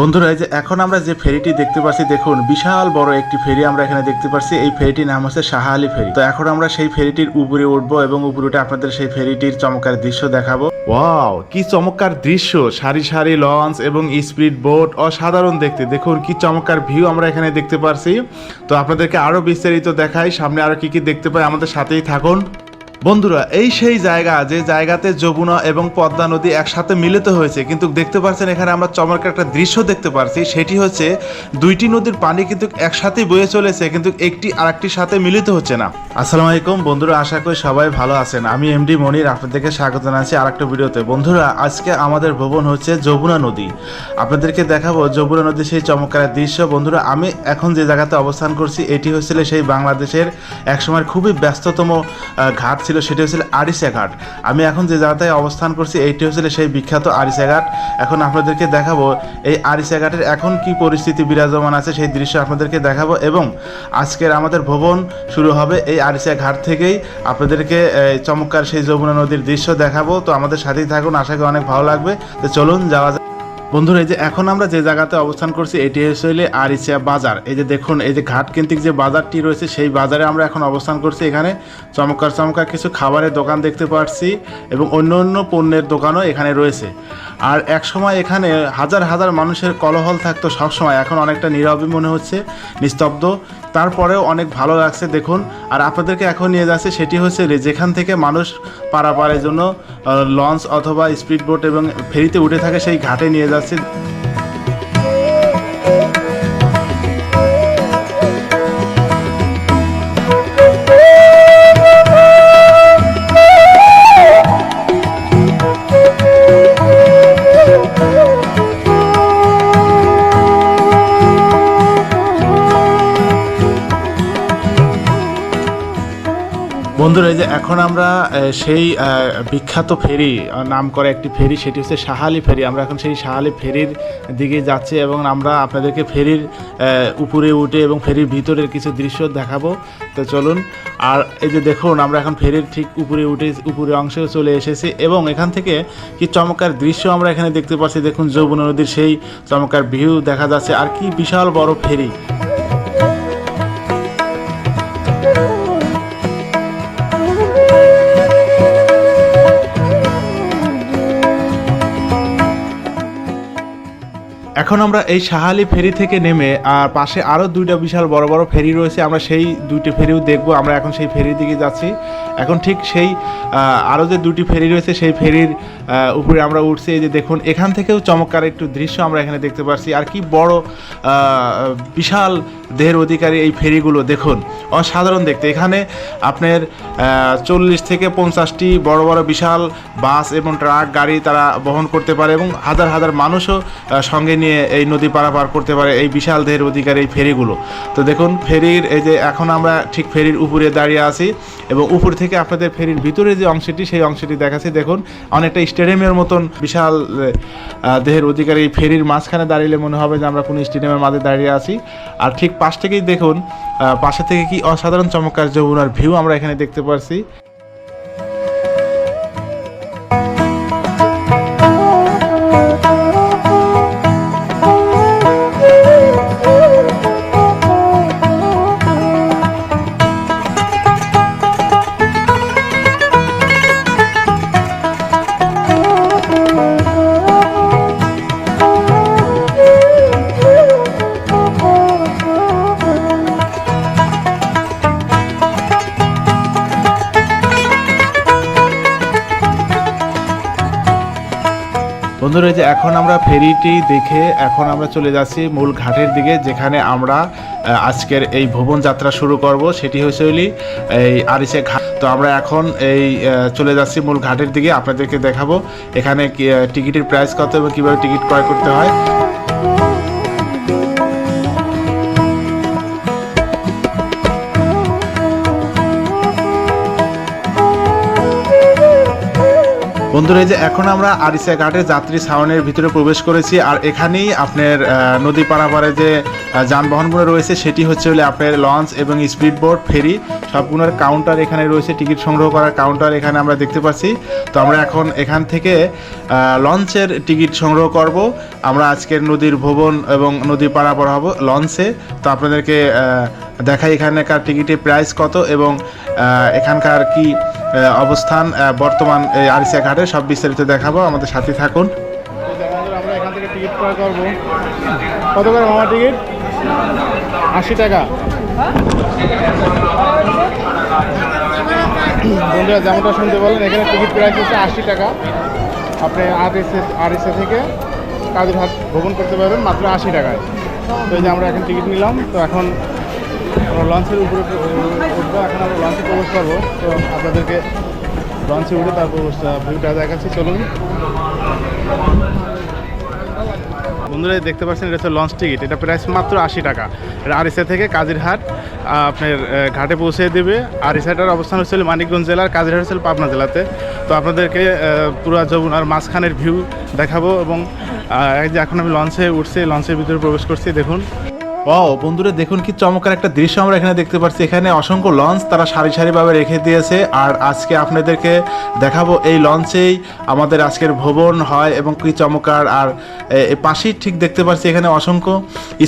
বন্ধুরা, এই যে এখন আমরা যে ফেরিটি দেখতে পাচ্ছি দেখুন, বিশাল বড় একটি ফেরি আমরা এখানে দেখতে পাচ্ছি এই ফেরিটির নাম হচ্ছে শাহালি ফেরি। তো এখন আমরা সেই ফেরিটির উপরে উঠবো এবং উপরে উঠে আপনাদের সেই ফেরিটির চমৎকার দৃশ্য দেখাবো। ওয়াও, কি চমৎকার দৃশ্য! সারি সারি লঞ্চ এবং স্পিড বোট, অসাধারণ দেখতে। দেখুন, কি চমৎকার ভিউ আমরা এখানে দেখতে পারছি। তো আপনাদেরকে আরও বিস্তারিত দেখাই, সামনে আরও কি কি দেখতে পাই, আমাদের সাথেই থাকুন। বন্ধুরা, এই সেই জায়গা যে জায়গাতে যমুনা এবং পদ্মা নদী একসাথে মিলিত হয়েছে, কিন্তু দেখতে পাচ্ছেন এখানে আমরা চমৎকার একটা দৃশ্য দেখতে পারছি। সেটি হচ্ছে দুইটি নদীর পানি কিন্তু একসাথেই বয়ে চলেছে, কিন্তু একটি আরেকটির সাথে মিলিত হচ্ছে না। আসসালামু আলাইকুম, বন্ধুরা, আশা করি সবাই ভালো আছেন। আমি এমডি মনির, আপনাদেরকে স্বাগত জানাচ্ছি আরেকটা ভিডিওতে। বন্ধুরা, আজকে আমাদের ভবন হচ্ছে যমুনা নদী। আপনাদেরকে দেখাবো যমুনা নদীর সেই চমৎকার দৃশ্য। বন্ধুরা, আমি এখন যে জায়গাতে অবস্থান করছি, এটি হচ্ছিল সেই বাংলাদেশের একসময় খুবই ব্যস্ততম ঘাট ছিল সেটি হচ্ছিল আরিসা ঘাট আমি এখন যে জায়গাটায় অবস্থান করছি, এইটি হচ্ছিল সেই বিখ্যাত আরিসা ঘাট এখন আপনাদেরকে দেখাবো এই আরিসা ঘাটের এখন কি পরিস্থিতি বিরাজমান আছে, সেই দৃশ্য আপনাদেরকে দেখাবো এবং আজকের আমাদের ভ্রমণ শুরু হবে এই আরিসা ঘাট থেকেই। আপনাদেরকে চমৎকার সেই যমুনা নদীর দৃশ্য দেখাবো। তো আমাদের সাথেই থাকুন, আশা করি অনেক ভালো লাগবে। তো চলুন, যাওয়া বন্ধুরা, এই যে এখন আমরা যে জায়গাতে অবস্থান করছি, এটি হচ্ছে আরিচিয়া বাজার। এই যে দেখুন, এই যে ঘাট কেন্দ্রিক যে বাজারটি রয়েছে, সেই বাজারে আমরা এখন অবস্থান করছি। এখানে চমৎকার চমৎকার কিছু খাবারের দোকান দেখতে পাচ্ছি এবং অন্য অন্য পণ্যের দোকানও এখানে রয়েছে। আর এক সময় এখানে হাজার হাজার মানুষের কলহল থাকতো সবসময়। এখন অনেকটা নীরবই মনে হচ্ছে, নিস্তব্ধ। তারপরেও অনেক ভালো লাগছে, দেখুন। আর আপনাদেরকে এখন নিয়ে যাচ্ছে সেটি হচ্ছে যেখান থেকে মানুষ পারাপারের জন্য লঞ্চ অথবা স্পিড বোট এবং ফেরিতে উঠে থাকে, সেই ঘাটে নিয়ে যাচ্ছে। বন্ধুরা, এই যে এখন আমরা সেই বিখ্যাত ফেরি নাম করে একটি ফেরি, সেটি হচ্ছে সাহালি ফেরি। আমরা এখন সেই সাহালি ফেরির দিকে যাচ্ছি এবং আমরা আপনাদেরকে ফেরির উপরে উঠে এবং ফেরির ভিতরের কিছু দৃশ্য দেখাবো। তো চলুন, আর এই যে দেখুন, আমরা এখন ফেরির ঠিক উপরে উঠে, উপরে অংশে চলে এসেছি এবং এখান থেকে কি চমৎকার দৃশ্য আমরা এখানে দেখতে পাচ্ছি। দেখুন যৌবন নদীর সেই চমৎকার ভিউ দেখা যাচ্ছে। আর কি বিশাল বড় ফেরি। এখন আমরা এই সাহালি ফেরি থেকে নেমে, আর পাশে আরও দুইটা বিশাল বড় বড় ফেরি রয়েছে, আমরা সেই দুইটি ফেরিও দেখব, আমরা এখন সেই ফেরির দিকে যাচ্ছি। এখন ঠিক সেই আরও যে দুটি ফেরি রয়েছে, সেই ফেরির উপরে আমরা উঠছি, এই যে দেখুন, এখান থেকেও চমৎকার একটু দৃশ্য আমরা এখানে দেখতে পাচ্ছি আর কি বড় বিশাল দেহের অধিকারী এই ফেরিগুলো, দেখুন, অসাধারণ দেখতে। এখানে আপনার চল্লিশ থেকে পঞ্চাশটি বড় বড় বিশাল বাস এবং ট্রাক, গাড়ি তারা বহন করতে পারে এবং হাজার হাজার মানুষও সঙ্গে নিয়ে এই নদী পারাপার করতে পারে এই বিশাল দেহের অধিকারী এই ফেরিগুলো। তো দেখুন, ফেরির এই যে এখন আমরা ঠিক ফেরির উপরে দাঁড়িয়ে আছি এবং উপর থেকে আপনাদের ফেরির ভিতরে যে অংশটি, সেই অংশটি দেখাচ্ছি। দেখুন, অনেকটা স্টেডিয়ামের মতন বিশাল দেহের অধিকারী এই ফেরির মাঝখানে দাঁড়িয়ে মনে হবে যে আমরা কোনো স্টেডিয়ামের মাঝে দাঁড়িয়ে আছি। আর ঠিক পাশ থেকেই দেখুন পাশে থেকে কি অসাধারণ চমৎকার যমুনার ভিউ আমরা এখানে দেখতে পারছি। বন্ধুরা যে এখন আমরা ফেরিটি দেখে এখন আমরা চলে যাচ্ছি মূল ঘাটের দিকে, যেখানে আমরা আজকের এই ভবন যাত্রা শুরু করব। সেটি হয়েছে এই আরিসে ঘাট। তো আমরা এখন এই চলে যাচ্ছি মূল ঘাটের দিকে। আপনাদেরকে দেখাবো এখানে টিকিটের প্রাইস কত এবং কীভাবে টিকিট ক্রয় করতে হয়। বন্ধুরা, এই যে এখন আমরা আরিসা ঘাটের যাত্রী ছাউনের ভিতরে প্রবেশ করেছি, আর এখানেই আপনার নদী পারাপারে যে যানবাহনগুলো রয়েছে, সেটি হচ্ছে হলে আপনার লঞ্চ এবং স্পিড বোট ফেরি, সবগুলোর কাউন্টার এখানে রয়েছে, টিকিট সংগ্রহ করার কাউন্টার এখানে আমরা দেখতে পাচ্ছি। তো আমরা এখন এখান থেকে লঞ্চের টিকিট সংগ্রহ করব। আমরা আজকের নদীর ভবন এবং নদী পারাপার হব লঞ্চে। তো আপনাদেরকে দেখাই এখানকার টিকিটের প্রাইস কত এবং এখানকার কি অবস্থান বর্তমান এই আরিসা ঘাটে সব বিস্তারিত দেখাবো, আমাদের সাথে থাকুন। আমরা এখান থেকে টিকিট ক্রয় করব কত করে মামা টিকিট আশি টাকা। বন্ধুরা, যেমনটা শুনতে বলেন এখানে টিকিট প্রাইস হচ্ছে আশি টাকা। আপনি আর এস আর এস থেকে কাজুরহাট ভ্রমণ করতে পারবেন, মাত্র আশি টাকায়। তো এই যে আমরা এখন টিকিট নিলাম, তো এখন লঞ্চের উপরে উঠবো এখন আমরা লঞ্চে প্রবেশ করব। তো আপনাদেরকে লঞ্চে উঠে তারপর ভিউটা দেখাচ্ছি, চলুন। বন্ধুরা, দেখতে পাচ্ছেন, এটা হচ্ছে লঞ্চ টিকিট এটা প্রাইস মাত্র আশি টাকা। এটা আরিসা থেকে কাজিরহাট আপনার ঘাটে পৌঁছে দেবে। আর আরিসাটার অবস্থান হচ্ছিল মানিকগঞ্জ জেলার কাজিরহাট হচ্ছিল পাবনা জেলাতে। তো আপনাদেরকে পুরো যমুনার মাঝখানের ভিউ দেখাবো এবং এখন আমি লঞ্চে উঠছি লঞ্চের ভিতরে প্রবেশ করছি, দেখুন। ও বন্ধুরা দেখুন কি চমৎকার একটা দৃশ্য আমরা এখানে দেখতে পাচ্ছি। এখানে অসংখ্য লঞ্চ তারা সারি সারিভাবে রেখে দিয়েছে। আর আজকে আপনাদেরকে দেখাবো এই লঞ্চেই আমাদের আজকের ভ্রমণ হয় এবং কি চমৎকার। আর পাশেই ঠিক দেখতে পাচ্ছি এখানে অসংখ্য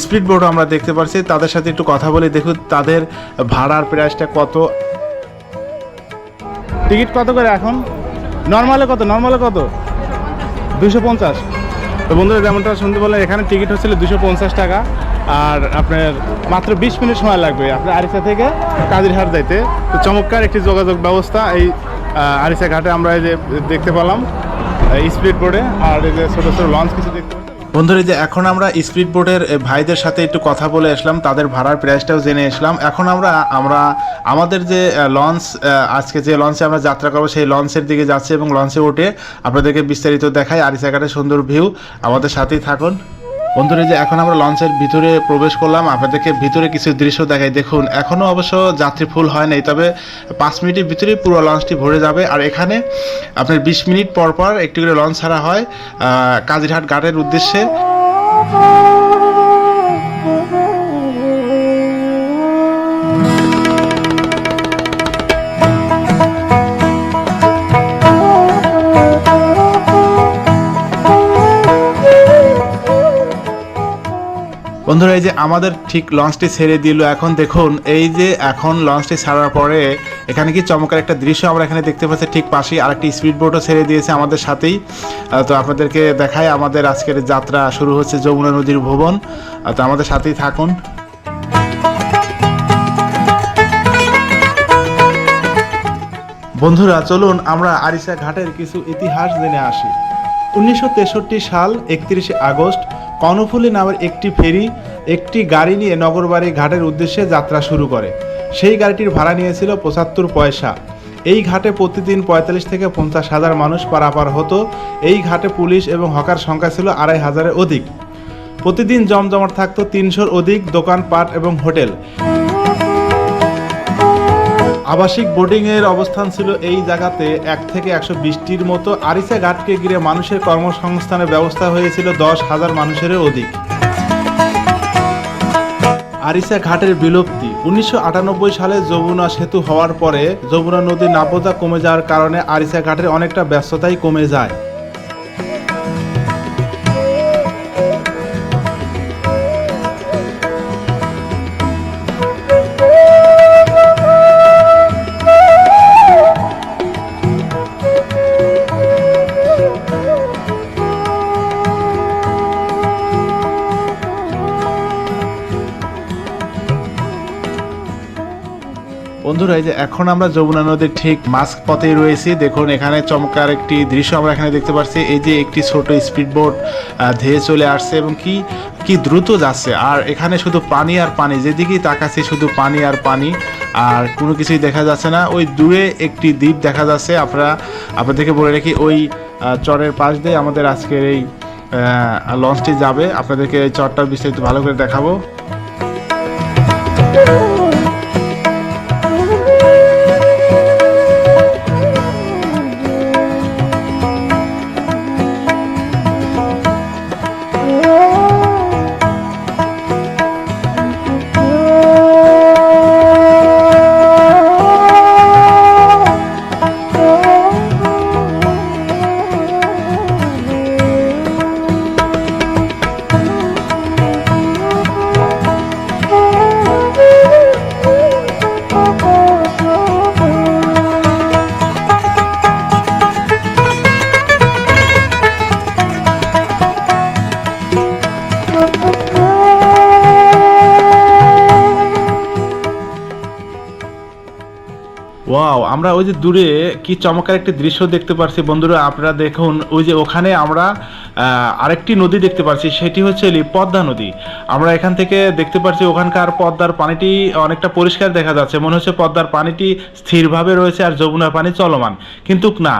স্পিড বোটও আমরা দেখতে পাচ্ছি। তাদের সাথে একটু কথা বলে দেখুন তাদের ভাড়ার প্রাইসটা কত। টিকিট কত করে এখন? নর্মালে কত? নর্মালে কত? দুশো পঞ্চাশ। তো বন্ধুরা যেমনটা শুনতে বললেন এখানে টিকিট হচ্ছিল দুশো পঞ্চাশ টাকা। আর আপনার মাত্র বিশ মিনিট সময় লাগবে আপনার আরিসা থেকে কাজিরহাট যাইতে। তো চমৎকার একটি যোগাযোগ ব্যবস্থা এই আরিসা ঘাটে আমরা এই যে দেখতে পেলাম স্পিড বোর্ডে আর এই যে ছোটো ছোটো লঞ্চ কিছু দেখতে বন্ধুরা যে এখন আমরা স্পিড বোটের ভাইদের সাথে একটু কথা বলে আসলাম, তাদের ভাড়ার প্রাইসটাও জেনে আসলাম। এখন আমরা আমরা, আমাদের যে লঞ্চ আজকে যে লঞ্চে আমরা যাত্রা করব, সেই লঞ্চের দিকে যাচ্ছি এবং লঞ্চে উঠে আপনাদেরকে বিস্তারিত দেখাই আরিসাঘাটের সুন্দর ভিউ। আমাদের সাথেই থাকুন। বন্ধুরা যে এখন আমরা লঞ্চের ভিতরে প্রবেশ করলাম। আপনাদেরকে ভিতরে কিছু দৃশ্য দেখাই। দেখুন এখনও অবশ্য যাত্রী ফুল হয় নাই, তবে পাঁচ মিনিটের ভিতরে পুরো লঞ্চটি ভরে যাবে। আর এখানে আপনার বিশ মিনিট পর পর একটি করে লঞ্চ ছাড়া হয় কাজিরহাট ঘাটের উদ্দেশ্যে। বন্ধুরা, এই যে আমাদের ঠিক লঞ্চটি ছেড়ে দিল। এখন দেখুন, এই যে এখন লঞ্চটি ছাড়ার পরে এখানে কি চমৎকার একটা দৃশ্য আমরা এখানে দেখতে পাচ্ছি। ঠিক পাশেই আরেকটি স্পিড বোটও ছেড়ে দিয়েছে আমাদের সাথেই। তো আপনাদেরকে দেখায় আমাদের আজকের যাত্রা শুরু হচ্ছে যমুনা নদীর ভুবন। তো আমাদের সাথেই থাকুন। বন্ধুরা, চলুন আমরা আরিসা ঘাটের কিছু ইতিহাস জেনে আসি। উনিশশো তেষট্টি সাল, একত্রিশে আগস্ট কর্ণফুলী নামের একটি ফেরি, একটি গাড়ি নিয়ে নগরবাড়ি ঘাটের উদ্দেশ্যে যাত্রা শুরু করে। সেই গাড়িটির ভাড়া নিয়েছিল পঁচাত্তর পয়সা। এই ঘাটে প্রতিদিন পঁয়তাল্লিশ থেকে পঞ্চাশ হাজার মানুষ পারাপার হতো। এই ঘাটে পুলিশ এবং হকার সংখ্যা ছিল আড়াই হাজারের অধিক। প্রতিদিন জমজমাট থাকতো তিনশোর অধিক দোকানপাট এবং হোটেল। আবাসিক বোর্ডিং এর অবস্থান ছিল এই জায়গাতে। এক থেকে একশো বিশটির মতো আরিসা ঘাটকে ঘিরে মানুষের কর্মসংস্থানের ব্যবস্থা হয়েছিল দশ হাজার মানুষেরও অধিক। আরিসা ঘাটের বিলুপ্তি। উনিশশো আটানব্বই সালে যমুনা সেতু হওয়ার পরে যমুনা নদীর নাব্যতা কমে যাওয়ার কারণে আরিসা ঘাটের অনেকটা ব্যস্ততাই কমে যায়। এই যে এখন আমরা যমুনা নদীর ঠিক মাঝ পথেই রয়েছি। দেখুন, এখানে চমৎকার একটি দৃশ্য আমরা এখানে দেখতে পাচ্ছি এই যে একটি ছোট স্পিড বোট ধেয়ে চলে আসছে এবং কি কি দ্রুত যাচ্ছে। আর এখানে শুধু পানি আর পানি, যেদিকেই তাকাচ্ছি শুধু পানি আর পানি, আর কোনো কিছুই দেখা যাচ্ছে না। ওই দূরে একটি দ্বীপ দেখা যাচ্ছে। আপনারা, আপনাদেরকে বলে রাখি, ওই চরের পাশ দিয়ে আমাদের আজকের এই লঞ্চটি যাবে। আপনাদেরকে এই চরটা বিস্তারিত ভালো করে দেখাবো। ওয়াও আমরা ওই যে দূরে কি চমৎকার একটি দৃশ্য দেখতে পারছি। বন্ধুরা, আপনারা দেখুন, ওই যে ওখানে আমরা আরেকটি নদী দেখতে পাচ্ছি সেটি হচ্ছে পদ্মা নদী। আমরা এখান থেকে দেখতে পাচ্ছি ওখানকার পদ্মার পানিটি অনেকটা পরিষ্কার দেখা যাচ্ছে। মনে হচ্ছে পদ্মার পানিটি স্থিরভাবে রয়েছে আর যমুনার পানি চলমান। কিন্তু না,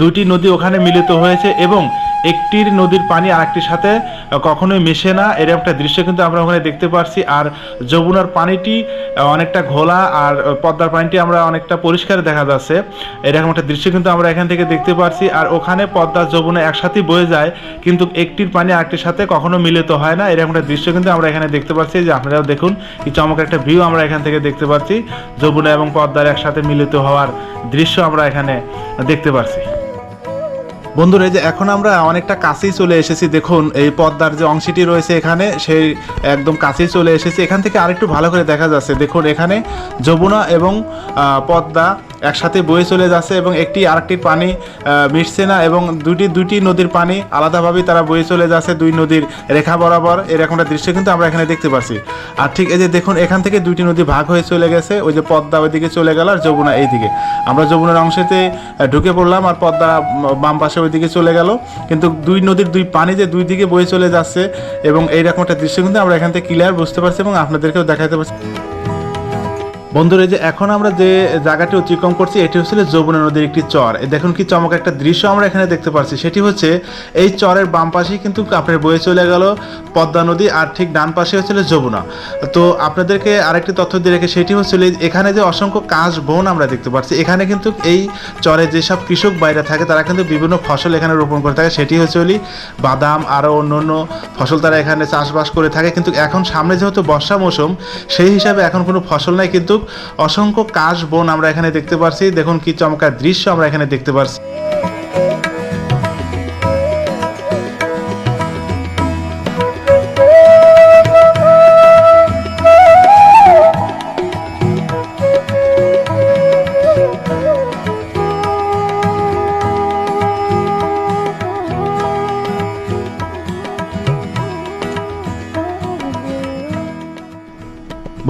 দুইটি নদী ওখানে মিলিত হয়েছে এবং একটির নদীর পানি আরেকটির সাথে কখনোই মেশে না। এরকম একটা দৃশ্য কিন্তু আমরা ওখানে দেখতে পারছি। আর যমুনার পানিটি অনেকটা ঘোলা আর পদ্মার পানিটি আমরা অনেকটা পরিষ্কার দেখা যাচ্ছে। এরকম একটা দৃশ্য কিন্তু আমরা এখান থেকে দেখতে পারছি। আর ওখানে পদ্মা, যমুনা একসাথে বয়ে যায়, কিন্তু একটির পানি আরেকটির সাথে কখনো মিলিত হয় না। এরকম একটা দৃশ্য কিন্তু আমরা এখানে দেখতে পাচ্ছি যে আপনারাও দেখুন, কি চমৎকার একটা ভিউ আমরা এখান থেকে দেখতে পাচ্ছি যমুনা এবং পদ্মার একসাথে মিলিত হওয়ার দৃশ্য আমরা এখানে দেখতে পাচ্ছি বন্ধুরা, এই যে এখন আমরা অনেকটা কাছেই চলে এসেছি। দেখুন, এই পদ্মার যে অংশটি রয়েছে এখানে, সেই একদম কাছেই চলে এসেছি। এখান থেকে আরেকটু ভালো করে দেখা যাচ্ছে। দেখুন, এখানে যমুনা এবং পদ্মা একসাথে বয়ে চলে যাচ্ছে এবং একটি আরেকটির পানি মিশছে না এবং দুটি দুটি নদীর পানি আলাদাভাবেই তারা বয়ে চলে যাচ্ছে দুই নদীর রেখা বরাবর। এরকম একটা দৃশ্য কিন্তু আমরা এখানে দেখতে পাচ্ছি। আর ঠিক এই যে দেখুন, এখান থেকে দুইটি নদী ভাগ হয়ে চলে গেছে। ওই যে পদ্মা ওইদিকে চলে গেল আর যমুনা এইদিকে। আমরা যমুনার অংশেতে ঢুকে পড়লাম আর পদ্মা বাম পাশে ওইদিকে চলে গেল। কিন্তু দুই নদীর দুই পানি যে দুই দিকে বয়ে চলে যাচ্ছে এবং এইরকম একটা দৃশ্য কিন্তু আমরা এখান থেকে ক্লিয়ার বুঝতে পারছি এবং আপনাদেরকেও দেখাতে পারছি। বন্ধুরা যে এখন আমরা যে জায়গাটি অতিক্রম করছি, এটি হচ্ছে যমুনা নদীর একটি চর। দেখুন কি চমক একটা দৃশ্য আমরা এখানে দেখতে পাচ্ছি। সেটি হচ্ছে এই চরের বাম পাশেই কিন্তু আপনার বয়ে চলে গেল পদ্মা নদী আর ঠিক ডান পাশে হচ্ছিল যমুনা। তো আপনাদেরকে আরেকটি তথ্য দিয়ে রেখে সেটি হচ্ছিল এখানে যে অসংখ্য কাঁচ বন আমরা দেখতে পাচ্ছি, এখানে কিন্তু এই চরে যেসব কৃষক বাইরে থাকে, তারা কিন্তু বিভিন্ন ফসল এখানে রোপণ করে থাকে। সেটি হচ্ছে হলি বাদাম আরও অন্য অন্য ফসল তারা এখানে চাষবাস করে থাকে। কিন্তু এখন সামনে যেহেতু বর্ষা মৌসুম, সেই হিসাবে এখন কোনো ফসল নাই। কিন্তু অসংখ্য কাশ বন আমরা এখানে দেখতে পারছি। দেখুন কি চমৎকার দৃশ্য আমরা এখানে দেখতে পারছি।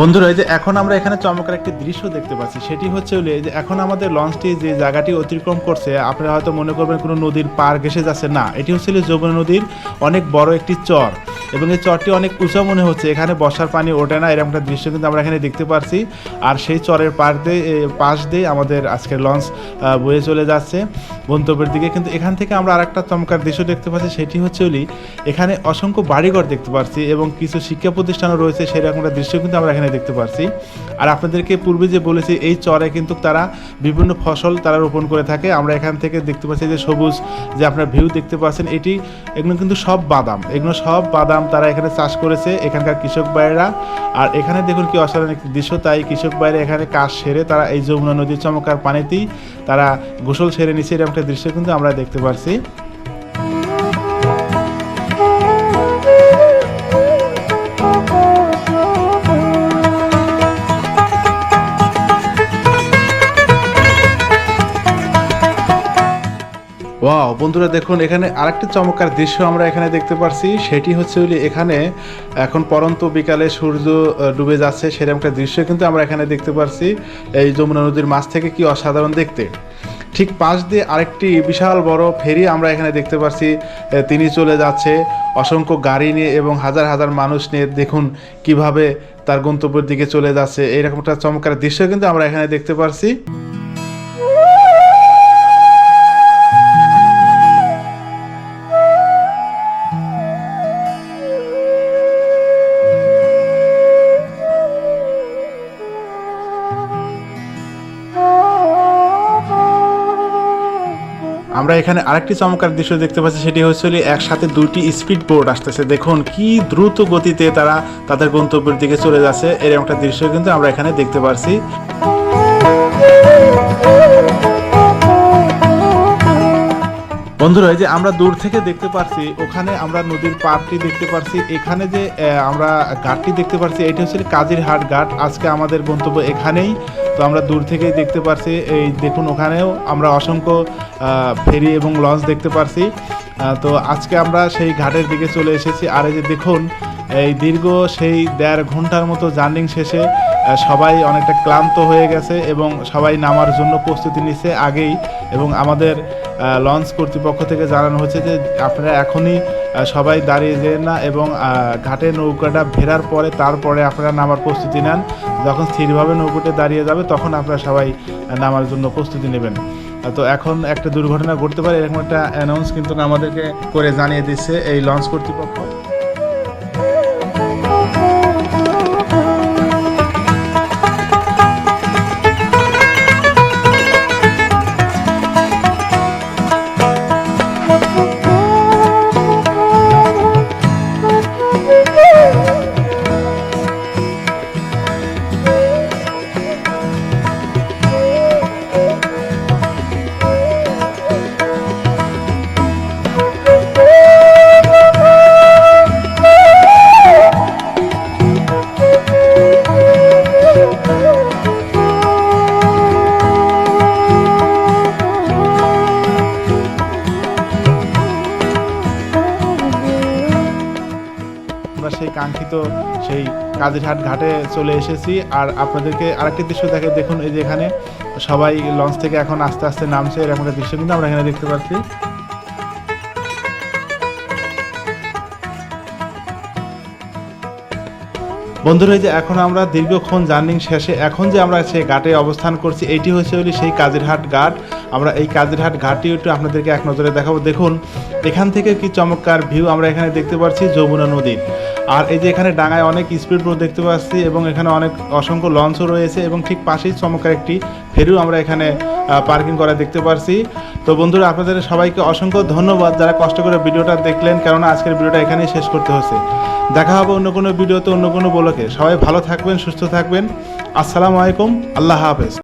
বন্ধুরা, এই যে এখন আমরা এখানে চমৎকার একটি দৃশ্য দেখতে পাচ্ছি। সেটি হচ্ছে যে এখন আমাদের লঞ্চটি যে জায়গাটি অতিক্রম করছে, আপনারা হয়তো মনে করবেন কোনো নদীর পার ঘেসে যাচ্ছে। না, এটি হচ্ছিল যমুনা নদীর অনেক বড় একটি চর। এবং এই চরটি অনেক উঁচা মনে হচ্ছে। এখানে বর্ষার পানি ওঠে না, এরকম একটা দৃশ্য কিন্তু আমরা এখানে দেখতে পারছি। আর সেই চরের পার দিয়ে পাশ দিয়ে আমাদের আজকের লঞ্চ বয়ে চলে যাচ্ছে। গন্তব্যের দিকে। কিন্তু এখান থেকে আমরা আরেকটা চমৎকার দৃশ্য দেখতে পাচ্ছি, সেটি হচ্ছে হলি, এখানে অসংখ্য বাড়িঘর দেখতে পাচ্ছি এবং কিছু শিক্ষা প্রতিষ্ঠানও রয়েছে, সেরকম একটা দৃশ্য কিন্তু আমরা এখানে দেখতে পাচ্ছি আর আপনাদেরকে পূর্বে যে বলেছি, এই চরে কিন্তু তারা বিভিন্ন ফসল তারা রোপণ করে থাকে। আমরা এখান থেকে দেখতে পাচ্ছি যে সবুজ যে আপনার ভিউ দেখতে পাচ্ছেন, এটি এগুলো কিন্তু সব বাদাম। এগুলো সব বাদাম তারা এখানে চাষ করেছে, এখানকার কৃষক ভাইয়েরা। আর এখানে দেখুন কি অসাধারণ একটি দৃশ্য, তাই কৃষক ভাইয়েরা এখানে কাজ সেরে তারা এই যমুনা নদীর চমৎকার পানিতেই তারা গোসল সেরে নিচ্ছে এরকম একটা দৃশ্য কিন্তু আমরা দেখতে পাচ্ছি ওয়াও বন্ধুরা দেখুন, এখানে আরেকটি চমৎকার দৃশ্য আমরা এখানে দেখতে পাচ্ছি সেটি হচ্ছে হলি এখানে এখন পরন্ত বিকালে সূর্য ডুবে যাচ্ছে সেরকম একটা দৃশ্য কিন্তু আমরা এখানে দেখতে পাচ্ছি এই যমুনা নদীর মাছ থেকে কি অসাধারণ দেখতে। ঠিক পাশ দিয়ে আরেকটি বিশাল বড় ফেরি আমরা এখানে দেখতে পাচ্ছি তিনি চলে যাচ্ছে। অসংখ্য গাড়ি নিয়ে এবং হাজার হাজার মানুষ নিয়ে দেখুন কীভাবে তার গন্তব্যের দিকে চলে যাচ্ছে। এরকম একটা চমৎকার দৃশ্য কিন্তু আমরা এখানে দেখতে পাচ্ছি আমরা এখানে আরেকটি চমৎকার দৃশ্য দেখতে পাচ্ছি, সেটি হচ্ছে একসাথে দুটি স্পিড বোর্ড আসতেছে। দেখুন কি দ্রুত গতিতে তারা তাদের গন্তব্যের দিকে চলে যাচ্ছে, এরকম একটা দৃশ্য কিন্তু আমরা এখানে দেখতে পারছি। বন্ধুরা, এই যে আমরা দূর থেকে দেখতে পারছি, ওখানে আমরা নদীর পাড়টি দেখতে পারছি, এখানে যে আমরা ঘাটটি দেখতে পারছি, এটি হচ্ছে কাজিরহাট ঘাট, আজকে আমাদের গন্তব্য এখানেই। তো আমরা দূর থেকেই দেখতে পারছি, এই দেখুন ওখানেও আমরা অসংখ্য ফেরি এবং লঞ্চ দেখতে পারছি। তো আজকে আমরা সেই ঘাটের দিকে চলে এসেছি, আর এই যে দেখুন এই দীর্ঘ সেই দেড় ঘণ্টার মতো জার্নিং শেষে সবাই অনেকটা ক্লান্ত হয়ে গেছে এবং সবাই নামার জন্য প্রস্তুতি নিচ্ছে আগেই এবং আমাদের লঞ্চ কর্তৃপক্ষ থেকে জানানো হচ্ছে যে আপনারা এখনই সবাই দাঁড়িয়ে যেন না এবং ঘাটে নৌকাটা ভেরার পরে তারপরে আপনারা নামার প্রস্তুতি নেন। যখন স্থিরভাবে নৌকোতে দাঁড়িয়ে যাবে তখন আপনারা সবাই নামার জন্য প্রস্তুতি নেবেন। তো এখন একটা দুর্ঘটনা ঘটতে পারে এরকম একটা অ্যানাউন্স কিন্তু আমাদেরকে করে জানিয়ে দিচ্ছে এই লঞ্চ কর্তৃপক্ষ। কাঙ্ক্ষিত সেই কাজিরহাট ঘাটে চলে এসেছি। আর আপনাদেরকে আরেকটি দৃশ্য দেখে দেখুন, এই যে এখানে সবাই লঞ্চ থেকে এখন আস্তে আস্তে নামছে, এরকম একটা দৃশ্য কিন্তু আমরা এখানে দেখতে পাচ্ছি। বন্ধুরা যে এখন আমরা দীর্ঘক্ষণ জার্নিং শেষে এখন যে আমরা সেই ঘাটে অবস্থান করছি, এটি হচ্ছে হলি সেই কাজিরহাট ঘাট। আমরা এই কাজিরহাট ঘাটটি একটু আপনাদেরকে এক নজরে দেখাবো। দেখুন, এখান থেকে কি চমৎকার ভিউ আমরা এখানে দেখতে পাচ্ছি যমুনা নদীর। আর এই যে এখানে ডাঙায় অনেক স্পিড বোট দেখতে পাচ্ছি এবং এখানে অনেক অসংখ্য লঞ্চও রয়েছে এবং ঠিক পাশেই চমৎকার একটি ফেরিও আমরা এখানে পার্কিং করা দেখতে পারছি। তো বন্ধুরা, আপনাদের সবাইকে অসংখ্য ধন্যবাদ যারা কষ্ট করে ভিডিওটা দেখলেন, কেননা আজকের ভিডিওটা এখানেই শেষ করতে হচ্ছে। দেখা হবে অন্য কোনো ভিডিওতে অন্য কোনো বলোকে সবাই ভালো থাকবেন, সুস্থ থাকবেন। আসসালামু আলাইকুম, আল্লাহ হাফেজ।